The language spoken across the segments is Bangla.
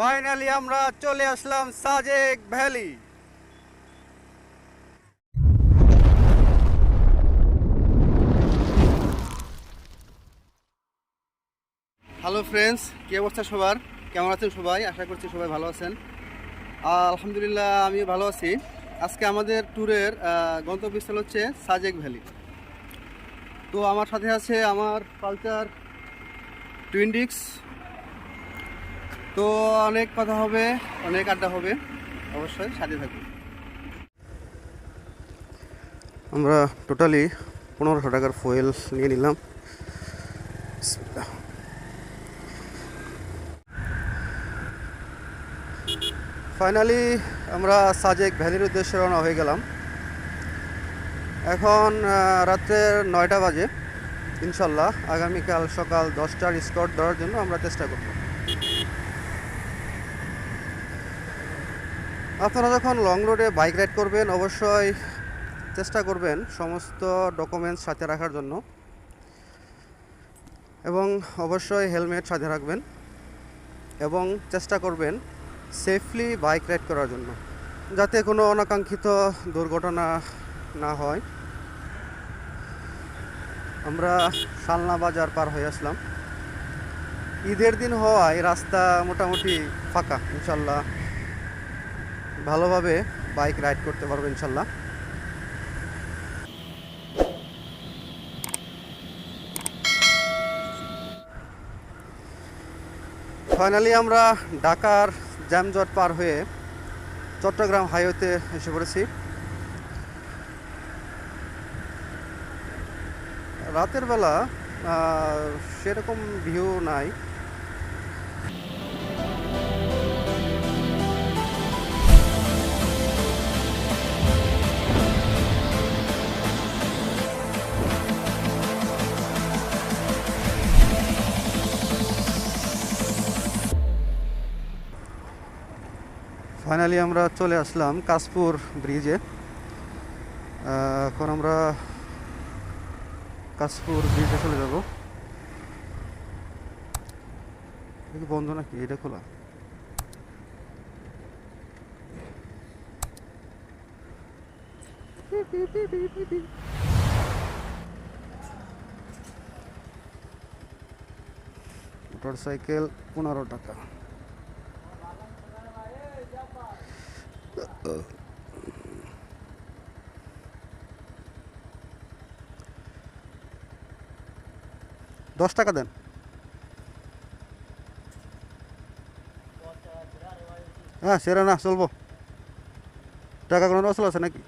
ফাইনালি আমরা চলে আসলাম সাজেক ভ্যালি। হ্যালো ফ্রেন্ডস কী অবস্থা সবার? কেমন আছেন সবাই? আশা করছি সবাই ভালো আছেন। আলহামদুলিল্লাহ আমি ভালো আছি। আজকে আমাদের ট্যুরের গন্তব্যস্থল হচ্ছে সাজেক ভ্যালি। তো আমার সাথে আছে আমার কালচার টুইন্ডিক্স তো অনেক কথা হবে অনেক আড্ডা হবে। অবশ্যই সাথে থাকবে আমরা টোটালি পনেরোশো টাকার ফুয়েল নিয়ে নিলাম। ফাইনালি আমরা সাজেক ভ্যালির উদ্দেশ্যে রওনা হয়ে গেলাম। এখন আহ, রাত্রের নয়টা বাজে। ইনশাল্লাহ আগামীকাল সকাল দশটার স্কট দেওয়ার জন্য আমরা চেষ্টা করব। আপনারা যখন লং রোডে বাইক রাইড করবেন, অবশ্যই চেষ্টা করবেন সমস্ত ডকুমেন্টস সাথে রাখার জন্য। এবং অবশ্যই হেলমেট সাথে রাখবেন এবং চেষ্টা করবেন সেফলি বাইক রাইড করার জন্য, যাতে কোনো অনাকাঙ্ক্ষিত দুর্ঘটনা না হয়। আমরা সালনা বাজার পার হয়ে আসলাম। ঈদের দিন হওয়ায় রাস্তা মোটামুটি ফাঁকা, ইনশাল্লাহ। ভালোভাবে বাইক রাইড করতে পারব ইনশাল্লাহ। ফাইনালি আমরা ঢাকার জ্যামজট পার হয়ে চট্টগ্রাম হাইওয়েতে এসে পড়েছি। রাতের বেলা সেরকম ভিউ নাই। ফাইনালি আমরা চলে আসলাম কাশপুর ব্রিজে। এখন আমরা কাশপুর ব্রিজে চলে যাব। বন্ধ নাকি? এটা খোলা। মোটর সাইকেল পনেরো টাকা। দশ টাকা দেন। হ্যাঁ সেরা না চলবো। টাকা কোনো রসল আছে নাকি?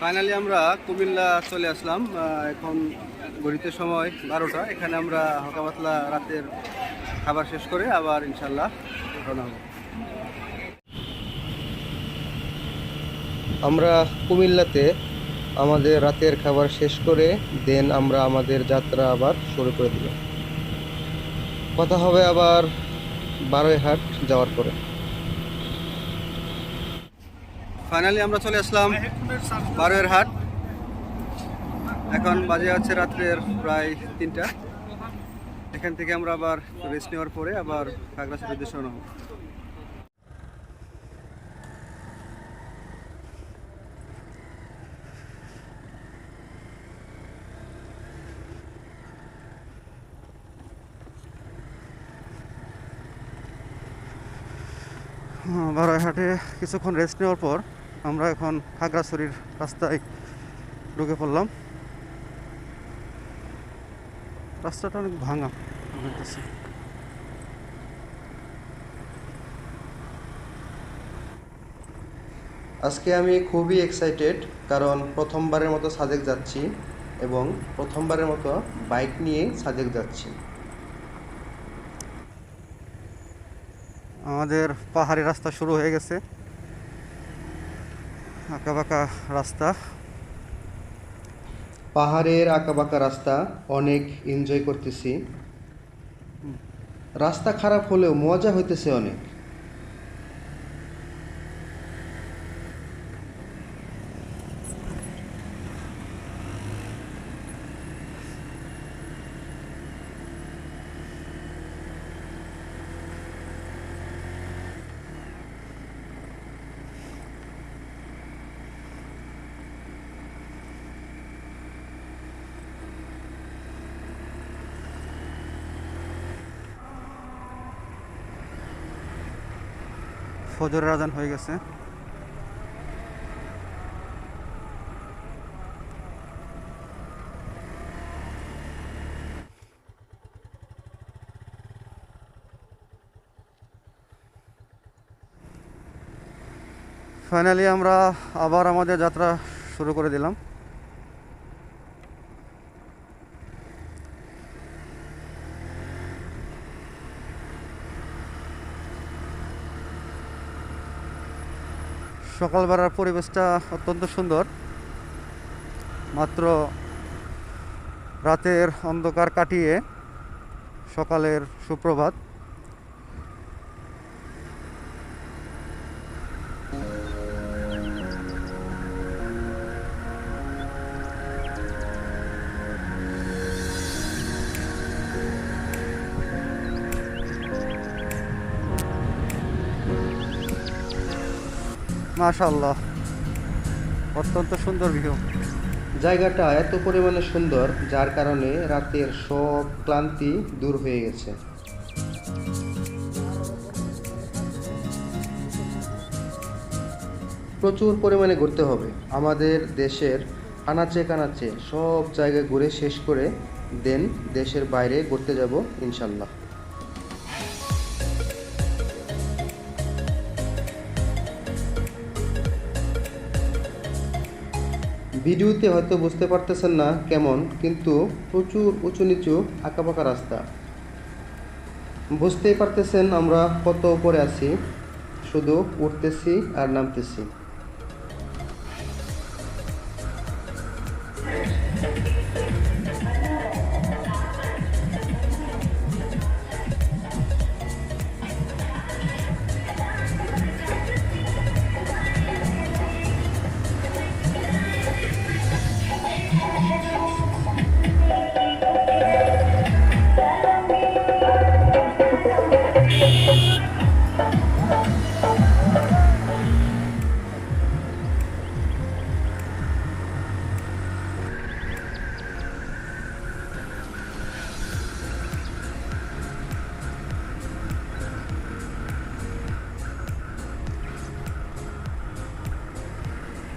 ফাইনালি আমরা কুমিল্লা চলে আসলাম এখন ঘড়িতে সময় বারোটা। এখানে আমরা হালকা পাতলা রাতের খাবার শেষ করে আবার ইনশাল্লাহ রওনা হব। আমরা কুমিল্লাতে আমাদের রাতের খাবার শেষ করে, দেন আমরা আমাদের যাত্রা আবার শুরু করে দিল কথা হবে আবার বারোই হাট যাওয়ার পরে। ফাইনালি আমরা চলে আসলাম বারোয়ের হাট। এখন বাজে হচ্ছে রাত্রের প্রায় তিনটা। এখান থেকে আমরা আবার রেস্ট নেওয়ার পরে আবার খাগড়াছড়ির উদ্দেশ্যে রওনা হব। বারাইহাটে কিছুক্ষণ রেস্ট নেওয়ার পর আমরা এখন খাগড়াছড়ির রাস্তায় ঢুকে পড়লাম। রাস্তাটা অনেক ভাঙা হইতেছে। আজকে আমি খুবই এক্সাইটেড কারণ প্রথমবারের মতো সাজেক যাচ্ছি এবং প্রথমবারের মতো বাইক নিয়ে সাজেক যাচ্ছি। আমাদের পাহাড়ি রাস্তা শুরু হয়ে গেছে। আঁকা বাঁকা রাস্তা। পাহাড়ের আঁকাবাঁকা রাস্তা অনেক এনজয় করতেছি। রাস্তা খারাপ হলেও মজা হইতেছে অনেক। ফজরের আজান হয়ে গেছে। ফাইনালি আমরা আবার আমাদের যাত্রা শুরু করে দিলাম। সকালবেলার পরিবেশটা অত্যন্ত সুন্দর। মাত্র রাতের অন্ধকার কাটিয়ে সকালের সুপ্রভাত। মাশাল্লাহ অত্যন্ত সুন্দর ভিউ জায়গাটা এত পরিমাণে সুন্দর, যার কারণে রাতের সব ক্লান্তি দূর হয়ে গেছে। প্রচুর পরিমাণে ঘুরতে হবে। আমাদের দেশের আনাচে কানাচে সব জায়গায় ঘুরে শেষ করে দেন দেশের বাইরে ঘুরতে যাব ইনশাল্লাহ ভিডিওতে হয়তো বুঝতে পারতেছেন না কেমন, কিন্তু প্রচুর উঁচু নিচু আঁকাপাকা রাস্তা। বুঝতেই পারতেছেন আমরা কত উপরে আছি। শুধু উঠতেছি আর নামতেছি।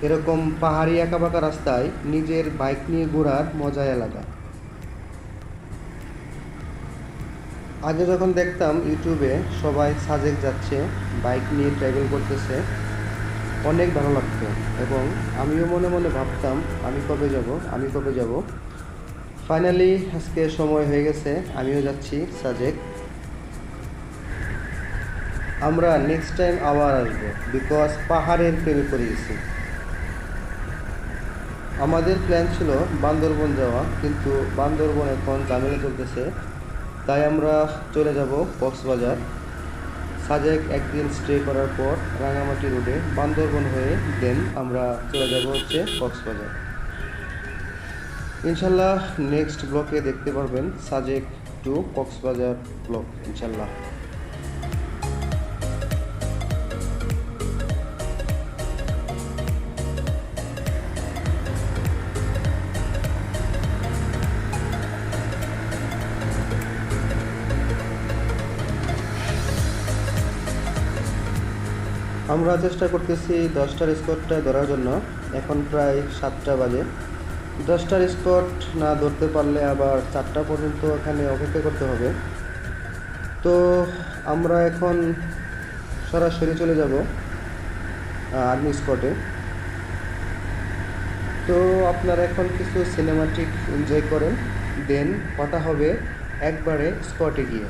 এরকম পাহাড়ি আঁকাবাঁকা রাস্তায় নিজের বাইক নিয়ে ঘোরার মজাই আলাদা। আগে যখন দেখতাম ইউটিউবে সবাই সাজেক যাচ্ছে, বাইক নিয়ে ট্রাভেল করতেছে, অনেক ভালো লাগতো এবং আমিও মনে মনে ভাবতাম, আমি কবে যাব, আমি কবে যাব। ফাইনালি আজকে সময় হয়ে গেছে, আমিও যাচ্ছি সাজেক। আমরা নেক্সট টাইম আবার আসব বিকজ পাহাড়ের প্রেমে পড়ে গেছি। আমাদের প্ল্যান ছিল বান্দরবন যাওয়া, কিন্তু বান্দরবন এখন ঝামেলা চলতেছে। তাই আমরা চলে যাব কক্সবাজার। সাজেক একদিন স্টে করার পর রাঙামাটি রোডে বান্দরবন হয়ে দেন আমরা চলে যাব হচ্ছে কক্সবাজার। ইনশাল্লাহ নেক্সট ব্লকে দেখতে পারবেন সাজেক টু কক্সবাজার ব্লক ইনশাল্লাহ। আমরা চেষ্টা করতেছি দশটার স্কটটা ধরার জন্য। এখন প্রায় সাতটা বাজে। দশটার স্কট না ধরতে পারলে আবার চারটা পর্যন্ত এখানে অপেক্ষা করতে হবে। তো আমরা এখন সরাসরি চলে যাব আর্মি স্পটে তো আপনারা এখন কিছু সিনেমাটিক এনজয় করেন, দেন কথা হবে একবারে স্পটে গিয়ে।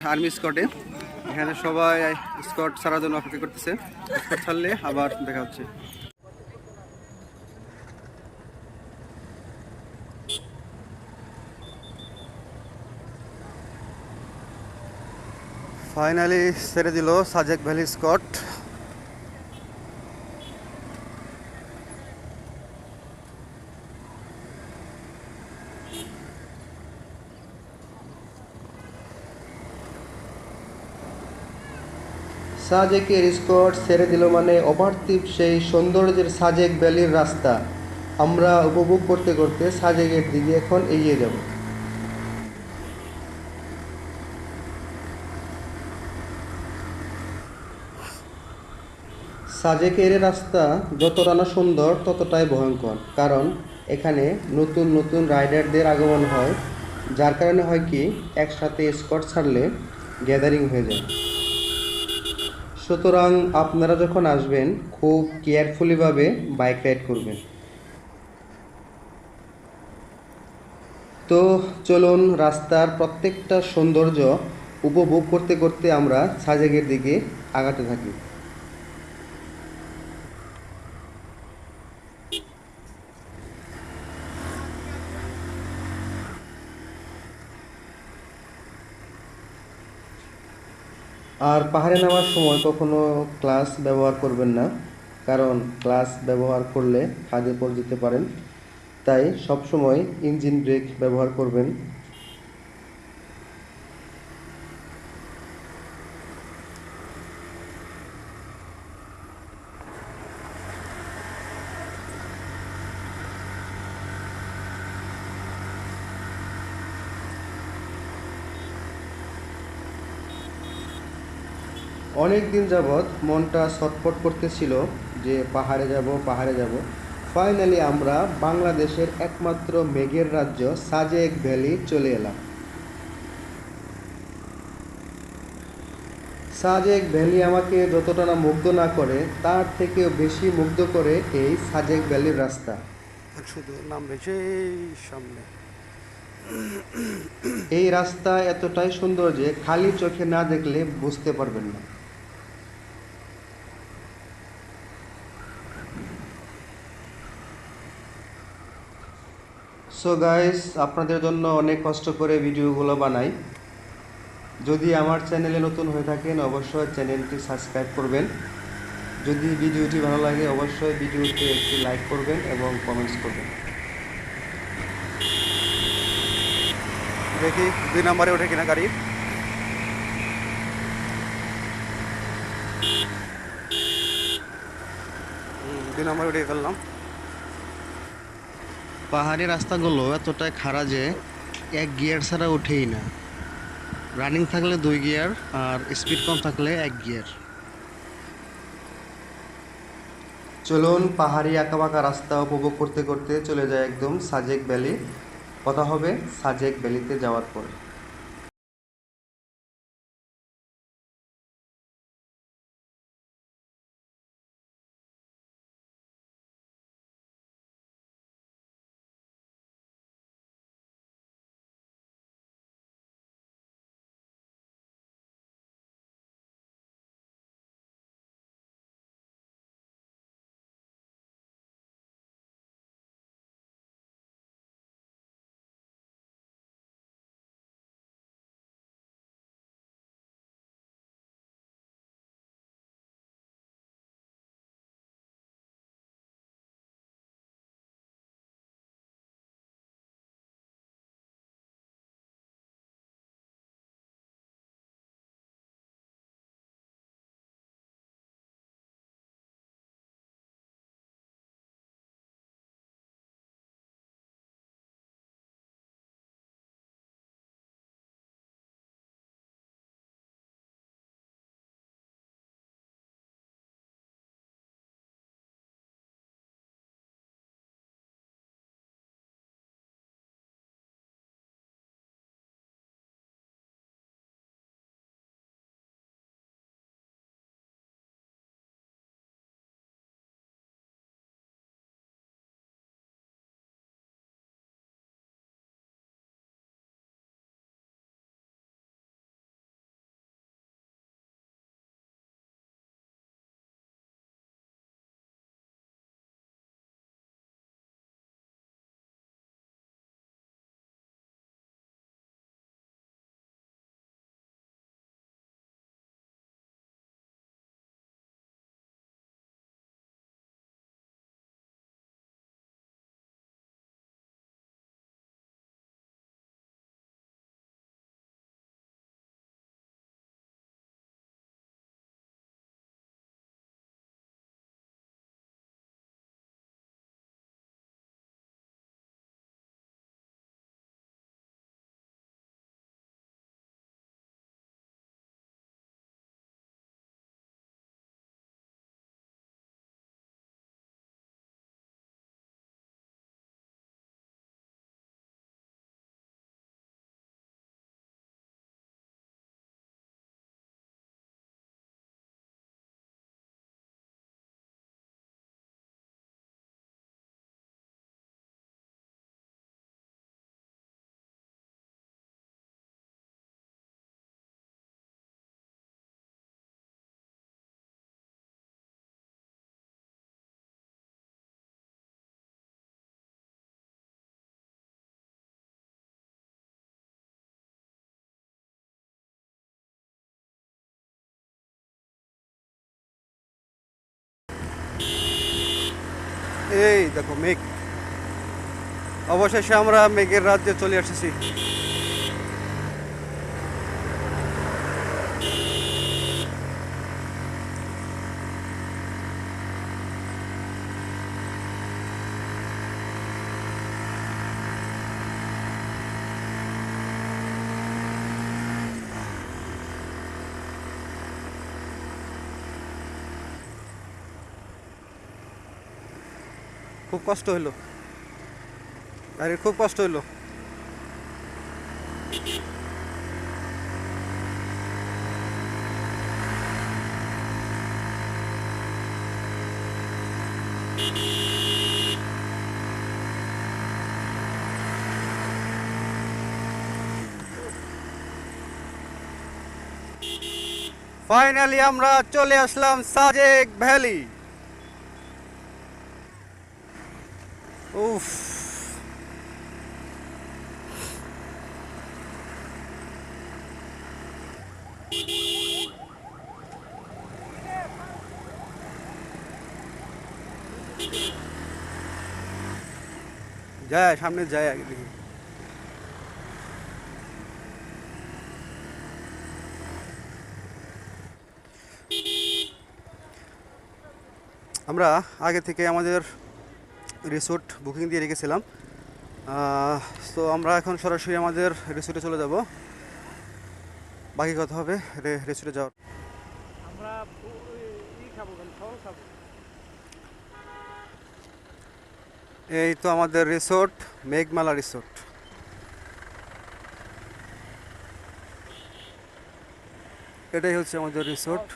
আর্মি স্কটে এখানে সবাই স্কট ছাড়ার জন্য অপেক্ষা করতেছে। ছাড়লে আবার দেখা হচ্ছে। ফাইনালি ছেড়ে দিল সাজেক ভ্যালি স্কট সাজেকের স্কট ছেড়ে দিল মানে অপার্থিব সেই সৌন্দর্যের সাজেক ভ্যালির রাস্তা। আমরা উপভোগ করতে করতে সাজেকের দিকে এখন এগিয়ে যাব। সাজেকের রাস্তা যতটা না সুন্দর ততটাই ভয়ঙ্কর, কারণ এখানে নতুন নতুন রাইডারদের আগমন হয়, যার কারণে হয় কি, একসাথে স্কট ছাড়লে গ্যাদারিং হয়ে যায়। সুতরাং আপনারা যখন আসবেন, খুব কেয়ারফুলিভাবে বাইক রাইড করবেন। তো চলুন রাস্তার প্রত্যেকটা সৌন্দর্য উপভোগ করতে করতে আমরা সাজেকের দিকে আগাতে থাকি। আর পাহাড়ে নামার সময় কখনো ক্লাস ব্যবহার করবেন না, কারণ ক্লাস ব্যবহার করলে ফাঁদে পড়ে যেতে পারেন। তাই সবসময় ইঞ্জিন ব্রেক ব্যবহার করবেন। অনেক দিন যাবৎ মনটা ছটফট করতেছিল যে পাহাড়ে যাব পাহাড়ে যাব। ফাইনালি আমরা বাংলাদেশের একমাত্র মেঘের রাজ্য সাজেক ভ্যালি চলে এলাম। সাজেক ভ্যালি আমাকে যতটা না মুগ্ধ না করে তার থেকেও বেশি মুগ্ধ করে এই সাজেক ভ্যালির রাস্তা। শুধু নামবে যে সামনে। এই রাস্তা এতটাই সুন্দর যে খালি চোখে না দেখলে বুঝতে পারবেন না। সো গাইস আপনাদের জন্য অনেক কষ্ট করে ভিডিওগুলো বানাই। যদি আমার চ্যানেলে নতুন হয়ে থাকেন, অবশ্যই চ্যানেলটি সাবস্ক্রাইব করবেন। যদি ভিডিওটি ভালো লাগে, অবশ্যই ভিডিওতে একটি লাইক করবেন এবং কমেন্টস করবেন। দেখি, দুই নম্বরে ওঠে কিনা গাড়ি? দুই নম্বরে উঠে ফেললাম। পাহাড়ি রাস্তাগুলো এতটাই খাড়া যে এক গিয়ার ছাড়া উঠেই না। রানিং থাকলে দুই গিয়ার আর স্পিড কম থাকলে এক গিয়ার। চলুন পাহাড়ি আঁকাবাঁকা রাস্তা উপভোগ করতে করতে চলে যায় একদম সাজেক ভ্যালি। কথা হবে সাজেক ভ্যালিতে যাওয়ার পরে। এই দেখো মেঘ। অবশেষে আমরা মেঘের রাজ্যে চলে এসেছি। কষ্ট হইল। গাড়ির খুব কষ্ট হইল। ফাইনালি আমরা চলে আসলাম সাজেক ভ্যালি। উফ যায় সামনে যায় আগে দেখি। আমরা আগে থেকে আমাদের রিসোর্ট বুকিং দিয়ে রেখেছিলাম। তো আমরা এখন সরাসরি আমাদের রিসোর্টে চলে যাব। বাকি কথা হবে রিসোর্টে যাওয়ার। আমরা এই তো আমাদের রিসোর্ট মেঘমালা রিসোর্ট এটাই হচ্ছে আমাদের রিসোর্ট